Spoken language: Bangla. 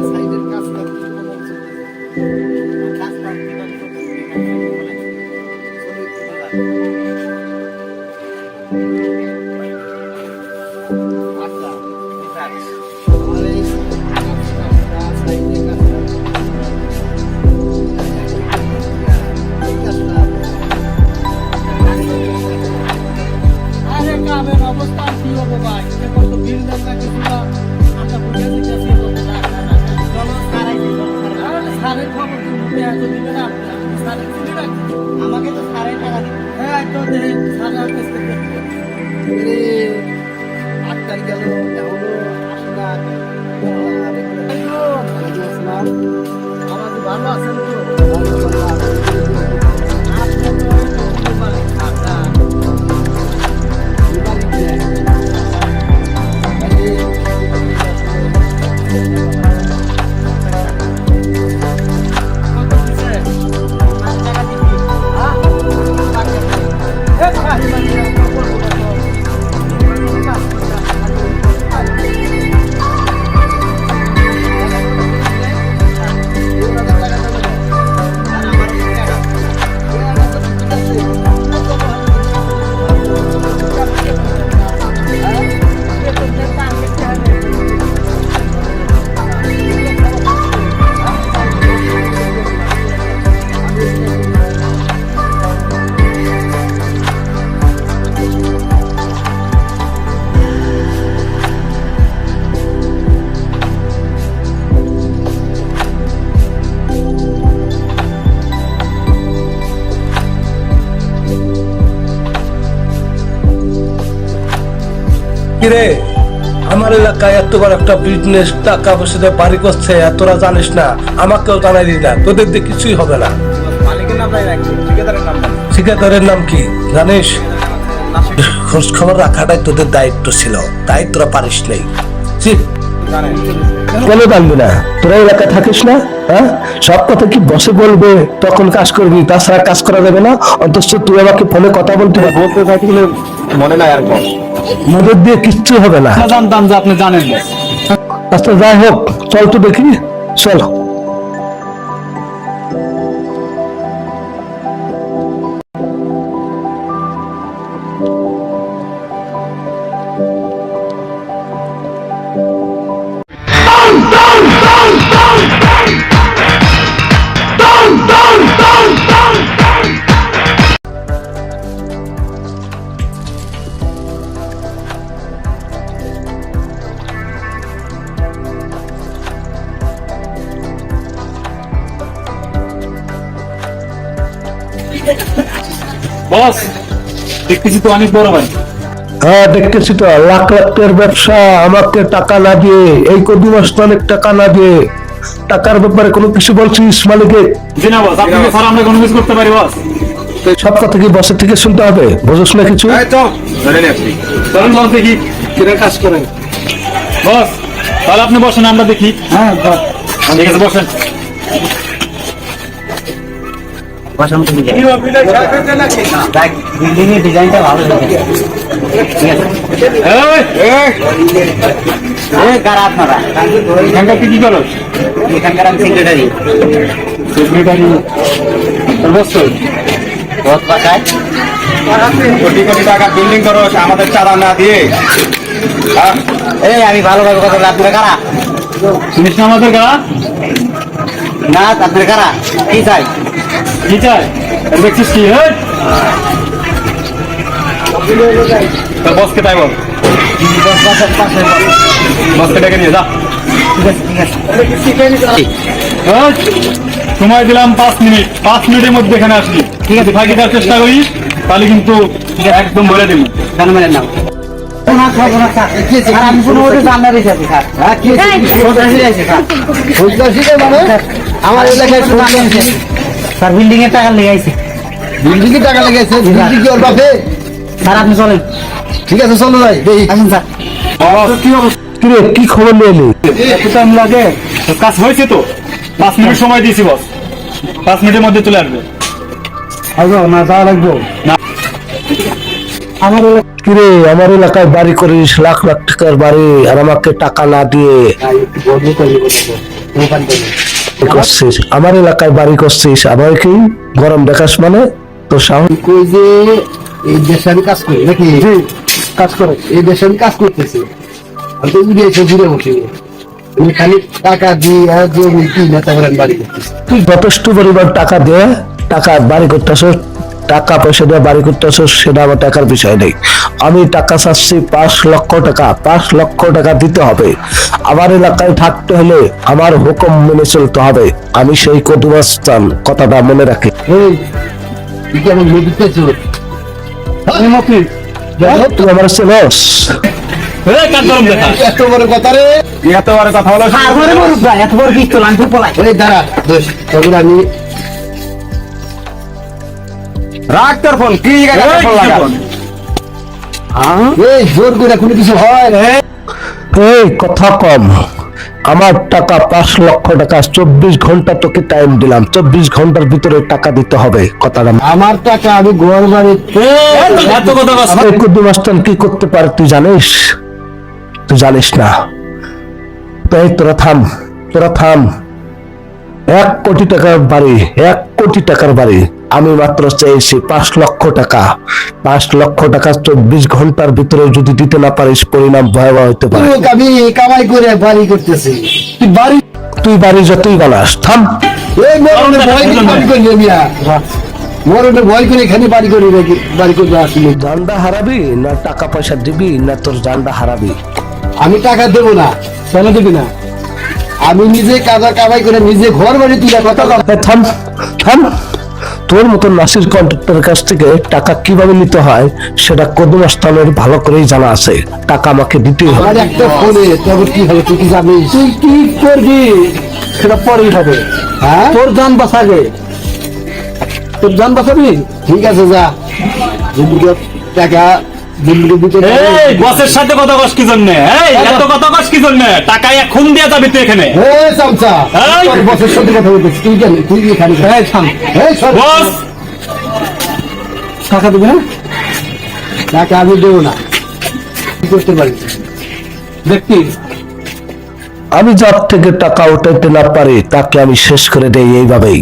সাইডের কাজটা কি কোনো চলতেছে? কিরে? আমার এলাকায় এত বড় একটা বিজনেস টাকা পয়সা দিয়ে বাড়ি করছে এতরা তোরা জানিস না আমাকেও জানাই দিই না তোদের দিয়ে কিছুই হবে না। ঠিকাদারের নাম কি জানিস? খোঁজ খবর রাখাটাই তোদের দায়িত্ব ছিল তাই তোরা পারিস নেই। কেন জানবি না? তোরা এলাকা থাকিস না? হ্যাঁ? সব কথা কি বসে বলবে? তখন কাজ করবি। তাছাড়া কাজ করা যাবে না। অন্তত তুই আমাকে ফোনে কথা বলতে হবে বলতে থাকলে মনে নাই আর মদের দিয়ে কিচ্ছু হবে না। জানতাম যে আপনি জানেন। না আচ্ছা যাই হোক চল তো দেখি। চল। বস দেখতেছি তো অনেক বড় ভাই। হ্যাঁ দেখতেছি তো লাখ লাখ টাকার ব্যবসা আমাকে টাকা না দিয়ে এই কদি মাস অনেক টাকা না দিয়ে। টাকার ব্যাপারে কোনো কিছু বলছিস মালিকে? জি না বস আপনাকে আমরা কোনো কিছু করতে পারি বস। সব কথা কি বসের থেকে শুনতে হবে? বুঝোস না কিছু? ধরেন আপনি। চলুন বস দেখি কিরা কাজ করেন। বস তাহলে আপনি বসেন আমরা দেখি। হ্যাঁ ঠিক আছে বসেন। বিল্ডিংয়ের ডিজাইনটা ভালো হয়েছে এই, কারা আপনারা এখানকার তুই কি বিল্ডিং করস আমাদের চাঁদা না দিয়ে? এই আমি ভালোভাবে কথা বলি আপনারা কারা চিনিস না আমাদের গা না আপনারা কারা কি চাই দেখছিস কি হেই? তোর বসকে তাই বল বসকে ডেকে নিয়ে যা ঠিক আছে ঠিক আছে এই, সময় দিলাম পাঁচ মিনিট। পাঁচ মিনিটের মধ্যে এখানে আসবি। ঠিক আছে। ফাঁকি দেওয়ার চেষ্টা করিস তাহলে কিন্তু একদম বলে দিব। স্যার। সন্ত্রাসী আছে স্যার। সন্ত্রাসী মানে? আমার এলাকায় স্যার বিল্ডিং এর টাকা লেগে আছে বিল্ডিং এ টাকা লেগেছে বিল্ডিং কি ওর বাপে? স্যার আপনি চলেন। ঠিক আছে চলো ভাই দেখি আসুন স্যার। কি অবস্থা কিরে কি খবর নিয়ে এলি? টাইম লাগে। কাজ হয়েছে তো? পাঁচ মিনিট সময় দিয়েছি বস। পাঁচ মিনিটের মধ্যে চলে আসবে। আসব না যাওয়া লাগবো? না। আমার কিরে আমার এলাকায় বাড়ি করিস লাখ লাখ টাকার বাড়ি আর আমাকে টাকা না দিয়ে করছিস? আমার এলাকায় বাড়ি করছিস কি? গরম দেখাস মানে? তো সাহস? কই যে এই দেশে আমি কাজ করি নাকি? কাজ করে। এই দেশে আমি কাজ করতেছি। আমি তো উড়িয়ে এসে ঘুরে বসে। আমি খালি টাকা দিয়ে আর জমি কিনে তারপরে আমি বাড়ি করতেছি। তুই যথেষ্ট পরিমাণ টাকা দিয়ে টাকা বাড়ি করতেছ টাকা পয়সা দিয়ে বাড়ি করতেছ সেটা আমার টাকার বিষয় নেই। আমি টাকা চাচ্ছি পাঁচ লক্ষ টাকা পাঁচ লক্ষ টাকা দিতে হবে। আমার এলাকায় থাকতে হলে আমার হুকুম মেনে চলতে হবে। আমি সেই কদুবাস্তান কথাটা মনে রাখি। এই আমার নদীতে চল আমি মতি তুই আমার চেনস এই কাজ গরম দেখা? এত বড় কথা রে। এত বড় কথা হলো এত বড় কি তো লাঞ্চ পলাই দাঁড়া দোষ। আমি রাখ তোর ফোন কি ফোন লাগা এই জোর করে কোনো কিছু হয় এই কথা কম। আমার টাকা পাঁচ লক্ষ টাকা চব্বিশ ঘণ্টা তোকে টাইম দিলাম। চব্বিশ ঘণ্টার ভিতরে টাকা দিতে হবে কথাটা আমার টাকা আমি ঘর বাড়ি এত কথা কস এই কুদ্দুমাস্তান কি করতে পারে তুই জানিস? তুই জানিস না। তো এই তোরা থাম তোরা থাম। এক কোটি টাকার বাড়ি এক কোটি টাকার বাড়ি। আমি মাত্র চেয়েছি পাঁচ লক্ষ টাকা। পাঁচ লক্ষ টাকা চব্বিশ ঘণ্টার ভিতরে যদি দিতে না পারিস পরিণাম ভয়াবহ হতে পারে। আমি কামাই করে বাড়ি করতেছি। তুই বাড়ি তুই বাড়ি যতই বানাস থাম। মরণে ভয় করে এখানে বাড়ি বাড়ি আসলি। জানডা হারাবি না টাকা পয়সা দিবি না তোর জানডা হারাবি। আমি টাকা দেবো না কেন দিবি না? আমি নিজে কাজা কামাই করে নিজে ঘর বাড়ি তুলে কথা থাম থাম। তোর মতন নাসির কন্ট্রাক্টরের কাছ থেকে টাকা কীভাবে নিতে হয় সেটা কদম আস্তানের ভালো করেই জানা আছে। টাকা আমাকে দিতে হবে। আমার একটা ফোনে তবে কি হবে তুই কি জানিস? তুই কি করবি? সেটা পরেই হবে। হ্যাঁ? তোর জান বাঁচাবে। তোর জান বাঁচাবি? ঠিক আছে যা। টাকা বসের সাথে কথা কস কি জন্য? এত কথা কস কি জন্য? টাকা এখন দিয়ে যাবি তুই এখানে। এই চামচা এই! তোর বসের সাথে কথা বলতেছিস তুই কেন তুই এখানে এই থাম। এই সর বস। টাকা দিবে না টাকা আমি দেবো না। কি করতে পারি? দেখবি আমি যার থেকে টাকা উঠাইতে না পারি তাকে আমি শেষ করে দেই এইভাবেই।